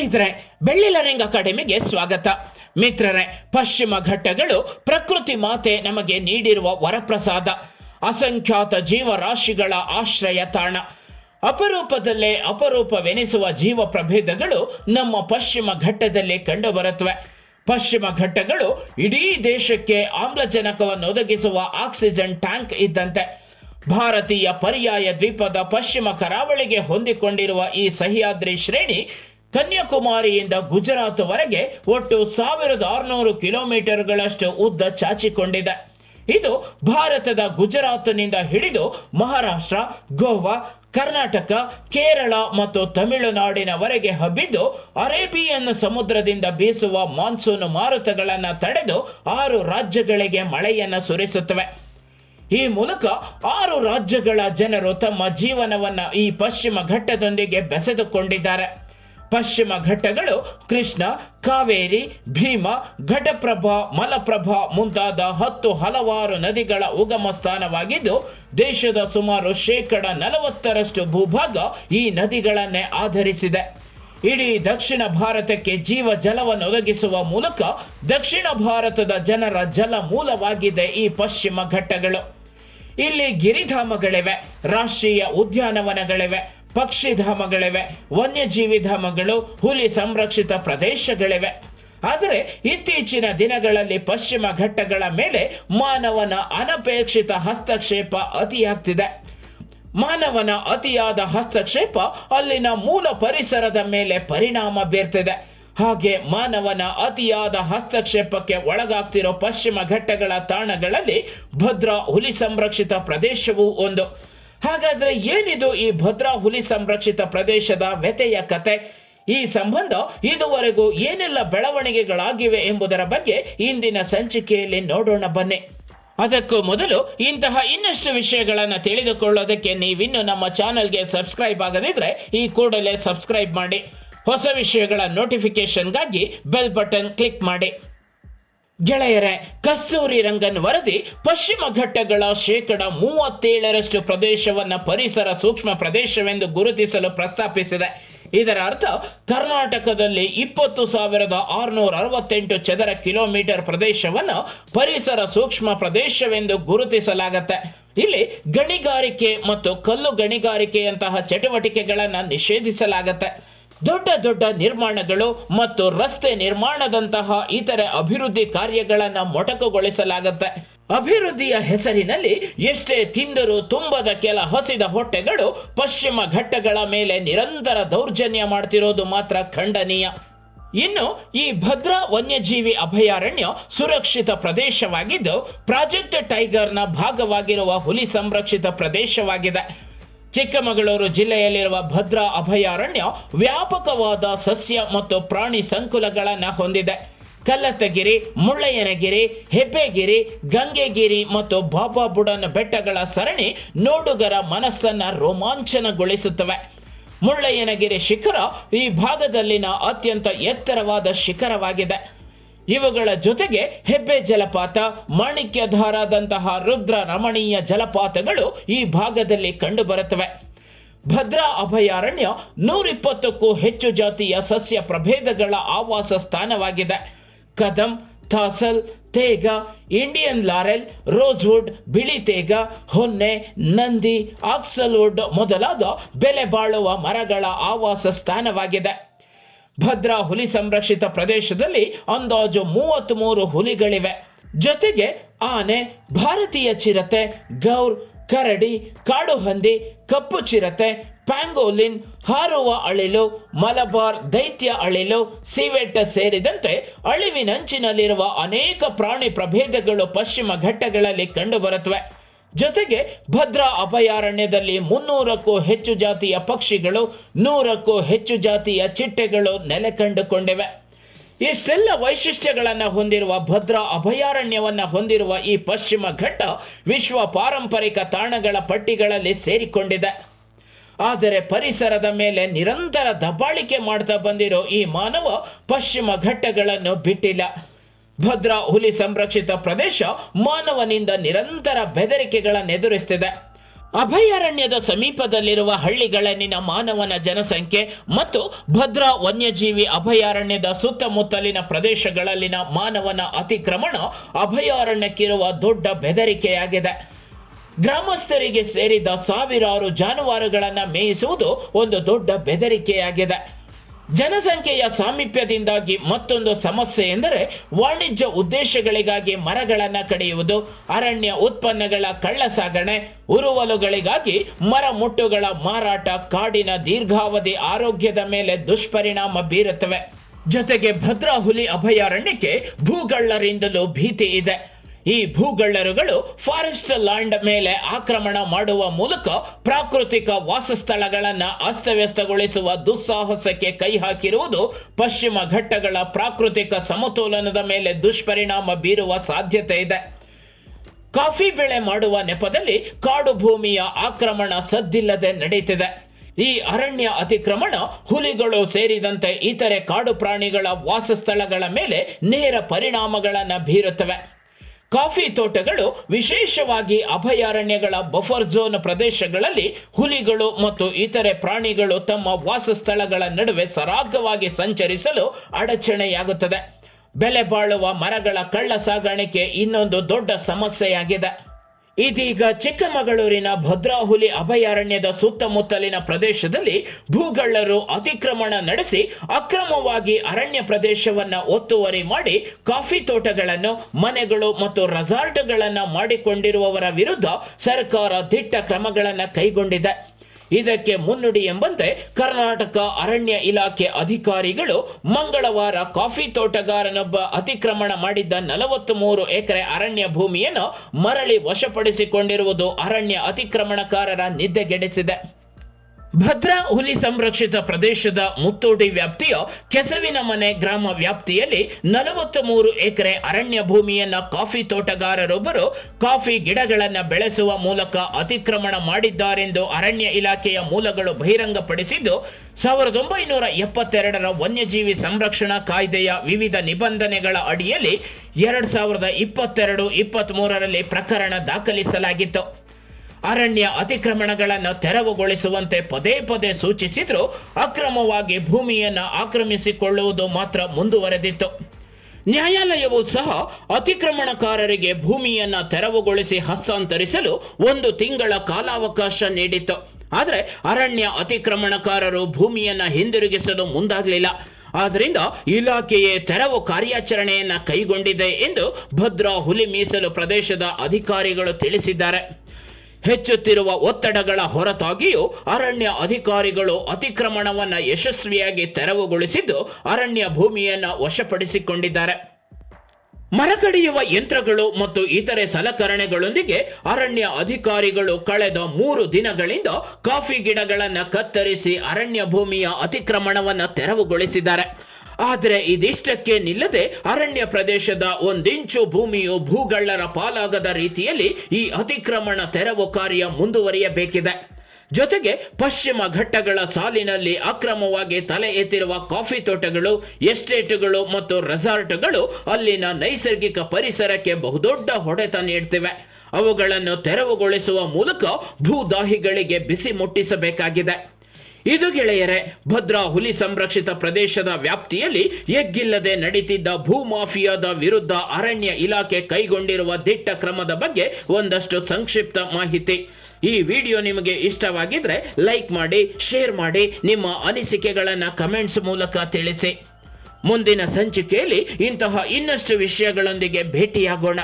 ಸ್ನೇಹಿತರೆ ಬೆಳ್ಳಿಲರಿಂಗ್ ಅಕಾಡೆಮಿಗೆ ಸ್ವಾಗತ. ಮಿತ್ರರೇ, ಪಶ್ಚಿಮ ಘಟ್ಟಗಳು ಪ್ರಕೃತಿ ಮಾತೆ ನಮಗೆ ನೀಡಿರುವ ವರಪ್ರಸಾದ. ಅಸಂಖ್ಯಾತ ಜೀವರಾಶಿಗಳ ಆಶ್ರಯ ತಾಣ. ಅಪರೂಪದಲ್ಲೇ ಅಪರೂಪವೆನಿಸುವ ಜೀವ ಪ್ರಭೇದಗಳು ನಮ್ಮ ಪಶ್ಚಿಮ ಘಟ್ಟದಲ್ಲಿ ಕಂಡುಬರುತ್ತವೆ. ಪಶ್ಚಿಮ ಘಟ್ಟಗಳು ಇಡೀ ದೇಶಕ್ಕೆ ಆಮ್ಲಜನಕವನ್ನು ಒದಗಿಸುವ ಆಕ್ಸಿಜನ್ ಟ್ಯಾಂಕ್ ಇದ್ದಂತೆ. ಭಾರತೀಯ ಪರ್ಯಾಯ ದ್ವೀಪದ ಪಶ್ಚಿಮ ಕರಾವಳಿಗೆ ಹೊಂದಿಕೊಂಡಿರುವ ಈ ಸಹ್ಯಾದ್ರಿ ಶ್ರೇಣಿ ಕನ್ಯಾಕುಮಾರಿಯಿಂದ ಗುಜರಾತ್ವರೆಗೆ ಒಟ್ಟು ಸಾವಿರದ ಆರುನೂರು ಕಿಲೋಮೀಟರ್ಗಳಷ್ಟು ಉದ್ದ ಚಾಚಿಕೊಂಡಿದೆ. ಇದು ಭಾರತದ ಗುಜರಾತ್ನಿಂದ ಹಿಡಿದು ಮಹಾರಾಷ್ಟ್ರ, ಗೋವಾ, ಕರ್ನಾಟಕ, ಕೇರಳ ಮತ್ತು ತಮಿಳುನಾಡಿನವರೆಗೆ ಹಬ್ಬಿದ್ದು ಅರೇಬಿಯನ್ ಸಮುದ್ರದಿಂದ ಬೀಸುವ ಮಾನ್ಸೂನ್ ಮಾರುತಗಳನ್ನು ತಡೆದು ಆರು ರಾಜ್ಯಗಳಿಗೆ ಮಳೆಯನ್ನು ಸುರಿಸುತ್ತವೆ. ಈ ಮೂಲಕ ಆರು ರಾಜ್ಯಗಳ ಜನರು ತಮ್ಮ ಜೀವನವನ್ನ ಈ ಪಶ್ಚಿಮ ಘಟ್ಟದೊಂದಿಗೆ ಬೆಸೆದುಕೊಂಡಿದ್ದಾರೆ. ಪಶ್ಚಿಮ ಘಟ್ಟಗಳು ಕೃಷ್ಣ, ಕಾವೇರಿ, ಭೀಮ, ಘಟಪ್ರಭಾ, ಮಲಪ್ರಭಾ ಮುಂತಾದ ಹತ್ತು ಹಲವಾರು ನದಿಗಳ ಉಗಮ ಸ್ಥಾನವಾಗಿದ್ದು, ದೇಶದ ಸುಮಾರು ಶೇಕಡ ನಲವತ್ತರಷ್ಟು ಭೂಭಾಗ ಈ ನದಿಗಳನ್ನೇ ಆಧರಿಸಿದೆ. ಇಡೀ ದಕ್ಷಿಣ ಭಾರತಕ್ಕೆ ಜೀವ ಜಲವನ್ನು ಒದಗಿಸುವ ಮೂಲಕ ದಕ್ಷಿಣ ಭಾರತದ ಜನರ ಜಲ ಮೂಲವಾಗಿದೆ ಈ ಪಶ್ಚಿಮ ಘಟ್ಟಗಳು. ಇಲ್ಲಿ ಗಿರಿಧಾಮಗಳಿವೆ, ರಾಷ್ಟ್ರೀಯ ಉದ್ಯಾನವನಗಳಿವೆ ಪಕ್ಷಿಧಾಮಗಳಿವೆ ವನ್ಯಜೀವಿ ಧಾಮಗಳು, ಹುಲಿ ಸಂರಕ್ಷಿತ ಪ್ರದೇಶಗಳಿವೆ. ಆದರೆ ಇತ್ತೀಚಿನ ದಿನಗಳಲ್ಲಿ ಪಶ್ಚಿಮ ಘಟ್ಟಗಳ ಮೇಲೆ ಮಾನವನ ಅನಪೇಕ್ಷಿತ ಹಸ್ತಕ್ಷೇಪ ಅತಿಯಾಗ್ತಿದೆ. ಮಾನವನ ಅತಿಯಾದ ಹಸ್ತಕ್ಷೇಪ ಅಲ್ಲಿನ ಮೂಲ ಪರಿಸರದ ಮೇಲೆ ಪರಿಣಾಮ ಬೀರ್ತಿದೆ. ಹಾಗೆ ಮಾನವನ ಅತಿಯಾದ ಹಸ್ತಕ್ಷೇಪಕ್ಕೆ ಒಳಗಾಗ್ತಿರೋ ಪಶ್ಚಿಮ ಘಟ್ಟಗಳ ತಾಣಗಳಲ್ಲಿ ಭದ್ರಾ ಹುಲಿ ಸಂರಕ್ಷಿತ ಪ್ರದೇಶವೂ ಒಂದು. ಹಾಗಾದ್ರೆ ಏನಿದು ಈ ಭದ್ರಾ ಹುಲಿ ಸಂರಕ್ಷಿತ ಪ್ರದೇಶದ ವ್ಯತೆಯ ಕತೆ? ಈ ಸಂಬಂಧ ಇದುವರೆಗೂ ಏನೆಲ್ಲ ಬೆಳವಣಿಗೆಗಳಾಗಿವೆ ಎಂಬುದರ ಬಗ್ಗೆ ಇಂದಿನ ಸಂಚಿಕೆಯಲ್ಲಿ ನೋಡೋಣ ಬನ್ನಿ. ಅದಕ್ಕೂ ಮೊದಲು ಇಂತಹ ಇನ್ನಷ್ಟು ವಿಷಯಗಳನ್ನು ತಿಳಿದುಕೊಳ್ಳೋದಕ್ಕೆ ನೀವಿನ್ನು ನಮ್ಮ ಚಾನಲ್ಗೆ ಸಬ್ಸ್ಕ್ರೈಬ್ ಆಗದಿದ್ರೆ ಈ ಕೂಡಲೇ ಸಬ್ಸ್ಕ್ರೈಬ್ ಮಾಡಿ. ಹೊಸ ವಿಷಯಗಳ ನೋಟಿಫಿಕೇಶನ್ಗಾಗಿ ಬೆಲ್ ಬಟನ್ ಕ್ಲಿಕ್ ಮಾಡಿ. ಗೆಳೆಯರೆ, ಕಸ್ತೂರಿ ರಂಗನ್ ವರದಿ ಪಶ್ಚಿಮ ಘಟ್ಟಗಳ ಶೇಕಡ ಮೂವತ್ತೇಳರಷ್ಟು ಪ್ರದೇಶವನ್ನ ಪರಿಸರ ಸೂಕ್ಷ್ಮ ಪ್ರದೇಶವೆಂದು ಗುರುತಿಸಲು ಪ್ರಸ್ತಾಪಿಸಿದೆ. ಇದರ ಅರ್ಥ, ಕರ್ನಾಟಕದಲ್ಲಿ ಇಪ್ಪತ್ತು ಸಾವಿರದ ಆರುನೂರ ಅರವತ್ತೆಂಟು ಚದರ ಕಿಲೋಮೀಟರ್ ಪ್ರದೇಶವನ್ನು ಪರಿಸರ ಸೂಕ್ಷ್ಮ ಪ್ರದೇಶವೆಂದು ಗುರುತಿಸಲಾಗತ್ತೆ. ಇಲ್ಲಿ ಗಣಿಗಾರಿಕೆ ಮತ್ತು ಕಲ್ಲು ಗಣಿಗಾರಿಕೆಯಂತಹ ಚಟುವಟಿಕೆಗಳನ್ನು ನಿಷೇಧಿಸಲಾಗತ್ತೆ. ದೊಡ್ಡ ದೊಡ್ಡ ನಿರ್ಮಾಣಗಳು ಮತ್ತು ರಸ್ತೆ ನಿರ್ಮಾಣದಂತಹ ಇತರೆ ಅಭಿವೃದ್ಧಿ ಕಾರ್ಯಗಳನ್ನು ಮೊಟಕುಗೊಳಿಸಲಾಗುತ್ತೆ. ಅಭಿವೃದ್ಧಿಯ ಹೆಸರಿನಲ್ಲಿ ಎಷ್ಟೇ ತಿಂದರೂ ತುಂಬದ ಕೆಲ ಹಸಿದ ಹೊಟ್ಟೆಗಳು ಪಶ್ಚಿಮ ಘಟ್ಟಗಳ ಮೇಲೆ ನಿರಂತರ ದೌರ್ಜನ್ಯ ಮಾಡ್ತಿರೋದು ಮಾತ್ರ ಖಂಡನೀಯ. ಇನ್ನು ಈ ಭದ್ರಾ ವನ್ಯಜೀವಿ ಅಭಯಾರಣ್ಯ ಸುರಕ್ಷಿತ ಪ್ರದೇಶವಾಗಿದ್ದು, ಪ್ರಾಜೆಕ್ಟ್ ಟೈಗರ್ನ ಭಾಗವಾಗಿರುವ ಹುಲಿ ಸಂರಕ್ಷಿತ ಪ್ರದೇಶವಾಗಿದೆ. ಚಿಕ್ಕಮಗಳೂರು ಜಿಲ್ಲೆಯಲ್ಲಿರುವ ಭದ್ರಾ ಅಭಯಾರಣ್ಯ ವ್ಯಾಪಕವಾದ ಸಸ್ಯ ಮತ್ತು ಪ್ರಾಣಿ ಸಂಕುಲಗಳನ್ನು ಹೊಂದಿದೆ. ಕಲ್ಲತ್ತಗಿರಿ, ಮುಳ್ಳಯ್ಯನಗಿರಿ, ಹೆಬ್ಬೆಗಿರಿ, ಗಂಗೆಗಿರಿ ಮತ್ತು ಬಾಬಾ ಬುಡನ್ ಬೆಟ್ಟಗಳ ಸರಣಿ ನೋಡುಗರ ಮನಸ್ಸನ್ನ ರೋಮಾಂಚನಗೊಳಿಸುತ್ತವೆ. ಮುಳ್ಳಯ್ಯನಗಿರಿ ಶಿಖರ ಈ ಭಾಗದಲ್ಲಿನ ಅತ್ಯಂತ ಎತ್ತರವಾದ ಶಿಖರವಾಗಿದೆ. ಇವುಗಳ ಜೊತೆಗೆ ಹೆಬ್ಬೆ ಜಲಪಾತ, ಮಾಣಿಕ್ಯಧಾರದಂತಹ ರುದ್ರ ರಮಣೀಯ ಜಲಪಾತಗಳು ಈ ಭಾಗದಲ್ಲಿ ಕಂಡುಬರುತ್ತವೆ. ಭದ್ರಾ ಅಭಯಾರಣ್ಯ ನೂರಿಪ್ಪತ್ತಕ್ಕೂ ಹೆಚ್ಚು ಜಾತಿಯ ಸಸ್ಯ ಪ್ರಭೇದಗಳ ಆವಾಸ ಸ್ಥಾನವಾಗಿದೆ. ಕದಂ ಥಾಸಲ್ ತೇಗ, ಇಂಡಿಯನ್ ಲಾರೆಲ್, ರೋಸ್ವುಡ್, ಬಿಳಿ ತೇಗ, ಹೊನ್ನೆ, ನಂದಿ ಆಕ್ಸಲ್ವುಡ್ ಮೊದಲಾದ ಬೆಲೆ ಬಾಳುವ ಮರಗಳ ಆವಾಸ ಸ್ಥಾನವಾಗಿದೆ. ಭದ್ರಾ ಹುಲಿ ಸಂರಕ್ಷಿತ ಪ್ರದೇಶದಲ್ಲಿ ಅಂದಾಜು ಮೂವತ್ತ್ ಮೂರು ಹುಲಿಗಳಿವೆ. ಜೊತೆಗೆ ಆನೆ, ಭಾರತೀಯ ಚಿರತೆ, ಗೌರ್, ಕರಡಿ ಕಾಡು ಹಂದಿ ಕಪ್ಪು ಚಿರತೆ, ಪ್ಯಾಂಗೋಲಿನ್, ಹಾರುವ ಅಳಿಲು, ಮಲಬಾರ್, ದೈತ್ಯ ಅಳಿಲು ಸಿವೆಟ್ಟ ಸೇರಿದಂತೆ ಅಳಿವಿನಂಚಿನಲ್ಲಿರುವ ಅನೇಕ ಪ್ರಾಣಿ ಪ್ರಭೇದಗಳು ಪಶ್ಚಿಮ ಘಟ್ಟಗಳಲ್ಲಿ ಕಂಡುಬರುತ್ತವೆ. ಜೊತೆಗೆ ಭದ್ರಾ ಅಭಯಾರಣ್ಯದಲ್ಲಿ ಮುನ್ನೂರಕ್ಕೂ ಹೆಚ್ಚು ಜಾತಿಯ ಪಕ್ಷಿಗಳು, ನೂರಕ್ಕೂ ಹೆಚ್ಚು ಜಾತಿಯ ಚಿಟ್ಟೆಗಳು ನೆಲೆ ಕಂಡುಕೊಂಡಿವೆ. ಇಷ್ಟೆಲ್ಲ ವೈಶಿಷ್ಟ್ಯಗಳನ್ನು ಹೊಂದಿರುವ ಭದ್ರಾ ಅಭಯಾರಣ್ಯವನ್ನು ಹೊಂದಿರುವ ಈ ಪಶ್ಚಿಮ ಘಟ್ಟ ವಿಶ್ವ ಪಾರಂಪರಿಕ ತಾಣಗಳ ಪಟ್ಟಿಗಳಲ್ಲಿ ಸೇರಿಕೊಂಡಿದೆ. ಆದರೆ ಪರಿಸರದ ಮೇಲೆ ನಿರಂತರ ದಬ್ಬಾಳಿಕೆ ಮಾಡ್ತಾ ಬಂದಿರೋ ಈ ಮಾನವ ಪಶ್ಚಿಮ ಘಟ್ಟಗಳನ್ನು ಬಿಟ್ಟಿಲ್ಲ. ಭದ್ರಾ ಹುಲಿ ಸಂರಕ್ಷಿತ ಪ್ರದೇಶ ಮಾನವನಿಂದ ನಿರಂತರ ಬೆದರಿಕೆಗಳನ್ನು ಎದುರಿಸುತ್ತಿದೆ ಅಭಯಾರಣ್ಯದ ಸಮೀಪದಲ್ಲಿರುವ ಹಳ್ಳಿಗಳಲ್ಲಿನ ಮಾನವನ ಜನಸಂಖ್ಯೆ ಮತ್ತು ಭದ್ರಾ ವನ್ಯಜೀವಿ ಅಭಯಾರಣ್ಯದ ಸುತ್ತಮುತ್ತಲಿನ ಪ್ರದೇಶಗಳಲ್ಲಿನ ಮಾನವನ ಅತಿಕ್ರಮಣ ಅಭಯಾರಣ್ಯಕ್ಕಿರುವ ದೊಡ್ಡ ಬೆದರಿಕೆಯಾಗಿದೆ. ಗ್ರಾಮಸ್ಥರಿಗೆ ಸೇರಿದ ಸಾವಿರಾರು ಜಾನುವಾರುಗಳನ್ನು ಮೇಯಿಸುವುದು ಒಂದು ದೊಡ್ಡ ಬೆದರಿಕೆಯಾಗಿದೆ. ಜನಸಂಖ್ಯೆಯ ಸಾಮೀಪ್ಯದಿಂದಾಗಿ ಮತ್ತೊಂದು ಸಮಸ್ಯೆ ಎಂದರೆ ವಾಣಿಜ್ಯ ಉದ್ದೇಶಗಳಿಗಾಗಿ ಮರಗಳನ್ನು ಕಡಿಯುವುದು, ಅರಣ್ಯ ಉತ್ಪನ್ನಗಳ ಕಳ್ಳ ಸಾಗಣೆ ಉರುವಲುಗಳಿಗಾಗಿ ಮರ ಮುಟ್ಟುಗಳ ಮಾರಾಟ, ಕಾಡಿನ ದೀರ್ಘಾವಧಿ ಆರೋಗ್ಯದ ಮೇಲೆ ದುಷ್ಪರಿಣಾಮ ಬೀರುತ್ತವೆ. ಜೊತೆಗೆ ಭದ್ರಾ ಹುಲಿ ಅಭಯಾರಣ್ಯಕ್ಕೆ ಭೂಗಳ್ಳರಿಂದಲೂ ಭೀತಿ ಇದೆ. ಈ ಭೂಗಳ್ಳರುಗಳು ಫಾರೆಸ್ಟ್ ಲ್ಯಾಂಡ್ ಮೇಲೆ ಆಕ್ರಮಣ ಮಾಡುವ ಮೂಲಕ ಪ್ರಾಕೃತಿಕ ವಾಸಸ್ಥಳಗಳನ್ನು ಅಸ್ತವ್ಯಸ್ತಗೊಳಿಸುವ ದುಸ್ಸಾಹಸಕ್ಕೆ ಕೈ ಹಾಕಿರುವುದು ಪಶ್ಚಿಮ ಘಟ್ಟಗಳ ಪ್ರಾಕೃತಿಕ ಸಮತೋಲನದ ಮೇಲೆ ದುಷ್ಪರಿಣಾಮ ಬೀರುವ ಸಾಧ್ಯತೆ ಇದೆ. ಕಾಫಿ ಬೆಳೆ ಮಾಡುವ ನೆಪದಲ್ಲಿ ಕಾಡು ಭೂಮಿಯ ಆಕ್ರಮಣ ಸದ್ದಿಲ್ಲದೆ ನಡೆಯುತ್ತಿದೆ ಈ ಅರಣ್ಯ ಅತಿಕ್ರಮಣ ಹುಲಿಗಳು ಸೇರಿದಂತೆ ಇತರೆ ಕಾಡು ಪ್ರಾಣಿಗಳ ವಾಸಸ್ಥಳಗಳ ಮೇಲೆ ನೇರ ಪರಿಣಾಮಗಳನ್ನು ಬೀರುತ್ತವೆ. ಕಾಫಿ ತೋಟಗಳು ವಿಶೇಷವಾಗಿ ಅಭಯಾರಣ್ಯಗಳ ಬಫರ್ ಝೋನ್ ಪ್ರದೇಶಗಳಲ್ಲಿ ಹುಲಿಗಳು ಮತ್ತು ಇತರೆ ಪ್ರಾಣಿಗಳು ತಮ್ಮ ವಾಸಸ್ಥಳಗಳ ನಡುವೆ ಸರಾಗವಾಗಿ ಸಂಚರಿಸಲು ಅಡಚಣೆಯಾಗುತ್ತದೆ. ಬೆಲೆ ಬಾಳುವ ಮರಗಳ ಕಳ್ಳ ಸಾಗಾಣಿಕೆ ಇನ್ನೊಂದು ದೊಡ್ಡ ಸಮಸ್ಯೆಯಾಗಿದೆ. ಇದೀಗ ಚಿಕ್ಕಮಗಳೂರಿನ ಭದ್ರಾಹುಲಿ ಅಭಯಾರಣ್ಯದ ಸುತ್ತಮುತ್ತಲಿನ ಪ್ರದೇಶದಲ್ಲಿ ಭೂಗಳ್ಳರು ಅತಿಕ್ರಮಣ ನಡೆಸಿ ಅಕ್ರಮವಾಗಿ ಅರಣ್ಯ ಪ್ರದೇಶವನ್ನ ಒತ್ತುವರಿ ಮಾಡಿ ಕಾಫಿ ತೋಟಗಳನ್ನು, ಮನೆಗಳು ಮತ್ತು ರೆಸಾರ್ಟ್ಗಳನ್ನು ಮಾಡಿಕೊಂಡಿರುವವರ ವಿರುದ್ಧ ಸರ್ಕಾರ ದಿಟ್ಟ ಕ್ರಮಗಳನ್ನು ಕೈಗೊಂಡಿದೆ. ಇದಕ್ಕೆ ಮುನ್ನುಡಿ ಎಂಬಂತೆ ಕರ್ನಾಟಕ ಅರಣ್ಯ ಇಲಾಖೆ ಅಧಿಕಾರಿಗಳು ಮಂಗಳವಾರ ಕಾಫಿ ತೋಟಗಾರನೊಬ್ಬ ಅತಿಕ್ರಮಣ ಮಾಡಿದ್ದ ನಲವತ್ತು ಮೂರು ಎಕರೆ ಅರಣ್ಯ ಭೂಮಿಯನ್ನು ಮರಳಿ ವಶಪಡಿಸಿಕೊಂಡಿರುವುದು ಅರಣ್ಯ ಅತಿಕ್ರಮಣಕಾರರ ನಿದ್ದೆಗೆಡಿಸಿದೆ. ಭದ್ರಾ ಹುಲಿ ಸಂರಕ್ಷಿತ ಪ್ರದೇಶದ ಮುತ್ತೋಡಿ ವ್ಯಾಪ್ತಿಯ ಕೆಸವಿನ ಮನೆ ಗ್ರಾಮ ವ್ಯಾಪ್ತಿಯಲ್ಲಿ ನಲವತ್ತ್ ಮೂರು ಎಕರೆ ಅರಣ್ಯ ಭೂಮಿಯನ್ನ ಕಾಫಿ ತೋಟಗಾರರೊಬ್ಬರು ಕಾಫಿ ಗಿಡಗಳನ್ನು ಬೆಳೆಸುವ ಮೂಲಕ ಅತಿಕ್ರಮಣ ಮಾಡಿದ್ದಾರೆಂದು ಅರಣ್ಯ ಇಲಾಖೆಯ ಮೂಲಗಳು ಬಹಿರಂಗಪಡಿಸಿದ್ದು, ಸಾವಿರದ ಒಂಬೈನೂರ ಎಪ್ಪತ್ತೆರಡರ ವನ್ಯಜೀವಿ ಸಂರಕ್ಷಣಾ ಕಾಯ್ದೆಯ ವಿವಿಧ ನಿಬಂಧನೆಗಳ ಅಡಿಯಲ್ಲಿ ಎರಡ್ ಸಾವಿರದ ಇಪ್ಪತ್ತೆರಡು ಇಪ್ಪತ್ತ್ ಮೂರರಲ್ಲಿ ಪ್ರಕರಣ ದಾಖಲಿಸಲಾಗಿತ್ತು. ಅರಣ್ಯ ಅತಿಕ್ರಮಣಗಳನ್ನು ತೆರವುಗೊಳಿಸುವಂತೆ ಪದೇ ಪದೇ ಸೂಚಿಸಿದ್ರು ಅಕ್ರಮವಾಗಿ ಭೂಮಿಯನ್ನು ಆಕ್ರಮಿಸಿಕೊಳ್ಳುವುದು ಮಾತ್ರ ಮುಂದುವರೆದಿತ್ತು. ನ್ಯಾಯಾಲಯವು ಸಹ ಅತಿಕ್ರಮಣಕಾರರಿಗೆ ಭೂಮಿಯನ್ನು ತೆರವುಗೊಳಿಸಿ ಹಸ್ತಾಂತರಿಸಲು ಒಂದು ತಿಂಗಳ ಕಾಲಾವಕಾಶ ನೀಡಿತ್ತು. ಆದರೆ ಅರಣ್ಯ ಅತಿಕ್ರಮಣಕಾರರು ಭೂಮಿಯನ್ನು ಹಿಂದಿರುಗಿಸಲು ಮುಂದಾಗಲಿಲ್ಲ. ಆದ್ದರಿಂದ ಇಲಾಖೆಯೇ ತೆರವು ಕಾರ್ಯಾಚರಣೆಯನ್ನು ಕೈಗೊಂಡಿದೆ ಎಂದು ಭದ್ರಾ ಹುಲಿ ಮೀಸಲು ಪ್ರದೇಶದ ಅಧಿಕಾರಿಗಳು ತಿಳಿಸಿದ್ದಾರೆ. ಹೆಚ್ಚುತ್ತಿರುವ ಒತ್ತಡಗಳ ಹೊರತಾಗಿಯೂ ಅರಣ್ಯ ಅಧಿಕಾರಿಗಳು ಅತಿಕ್ರಮಣವನ್ನು ಯಶಸ್ವಿಯಾಗಿ ತೆರವುಗೊಳಿಸಿದ್ದು ಅರಣ್ಯ ಭೂಮಿಯನ್ನು ವಶಪಡಿಸಿಕೊಂಡಿದ್ದಾರೆ. ಮರ ಕಡಿಯುವ ಯಂತ್ರಗಳು ಮತ್ತು ಇತರೆ ಸಲಕರಣೆಗಳೊಂದಿಗೆ ಅರಣ್ಯ ಅಧಿಕಾರಿಗಳು ಕಳೆದ ಮೂರು ದಿನಗಳಿಂದ ಕಾಫಿ ಗಿಡಗಳನ್ನು ಕತ್ತರಿಸಿ ಅರಣ್ಯ ಭೂಮಿಯ ಅತಿಕ್ರಮಣವನ್ನು ತೆರವುಗೊಳಿಸಿದ್ದಾರೆ. ಆದರೆ ಇದಿಷ್ಟಕ್ಕೆ ನಿಲ್ಲದೆ ಅರಣ್ಯ ಪ್ರದೇಶದ ಒಂದಿಂಚು ಭೂಮಿಯು ಭೂಗಳ್ಳರ ಪಾಲಾಗದ ರೀತಿಯಲ್ಲಿ ಈ ಅತಿಕ್ರಮಣ ತೆರವು ಕಾರ್ಯ ಮುಂದುವರಿಯಬೇಕಿದೆ. ಜೊತೆಗೆ ಪಶ್ಚಿಮ ಘಟ್ಟಗಳ ಸಾಲಿನಲ್ಲಿ ಅಕ್ರಮವಾಗಿ ತಲೆ ಎತ್ತಿರುವ ಕಾಫಿ ತೋಟಗಳು, ಎಸ್ಟೇಟ್ಗಳು ಮತ್ತು ರೆಸಾರ್ಟ್ಗಳು ಅಲ್ಲಿನ ನೈಸರ್ಗಿಕ ಪರಿಸರಕ್ಕೆ ಬಹುದೊಡ್ಡ ಹೊಡೆತ ನೀಡ್ತಿವೆ. ಅವುಗಳನ್ನು ತೆರವುಗೊಳಿಸುವ ಮೂಲಕ ಭೂದಾಹಿಗಳಿಗೆ ಬಿಸಿ ಮುಟ್ಟಿಸಬೇಕಾಗಿದೆ. ಇದು ಗೆಳೆಯರೆ ಭದ್ರಾ ಹುಲಿ ಸಂರಕ್ಷಿತ ಪ್ರದೇಶದ ವ್ಯಾಪ್ತಿಯಲ್ಲಿ ಎಗ್ಗಿಲ್ಲದೆ ನಡೀತಿದ್ದ ಭೂಮಾಫಿಯಾದ ವಿರುದ್ಧ ಅರಣ್ಯ ಇಲಾಖೆ ಕೈಗೊಂಡಿರುವ ದಿಟ್ಟ ಕ್ರಮದ ಬಗ್ಗೆ ಒಂದಷ್ಟು ಸಂಕ್ಷಿಪ್ತ ಮಾಹಿತಿ. ಈ ವಿಡಿಯೋ ನಿಮಗೆ ಇಷ್ಟವಾಗಿದ್ರೆ ಲೈಕ್ ಮಾಡಿ, ಶೇರ್ ಮಾಡಿ, ನಿಮ್ಮ ಅನಿಸಿಕೆಗಳನ್ನು ಕಮೆಂಟ್ಸ್ ಮೂಲಕ ತಿಳಿಸಿ. ಮುಂದಿನ ಸಂಚಿಕೆಯಲ್ಲಿ ಇಂತಹ ಇನ್ನಷ್ಟು ವಿಷಯಗಳೊಂದಿಗೆ ಭೇಟಿಯಾಗೋಣ.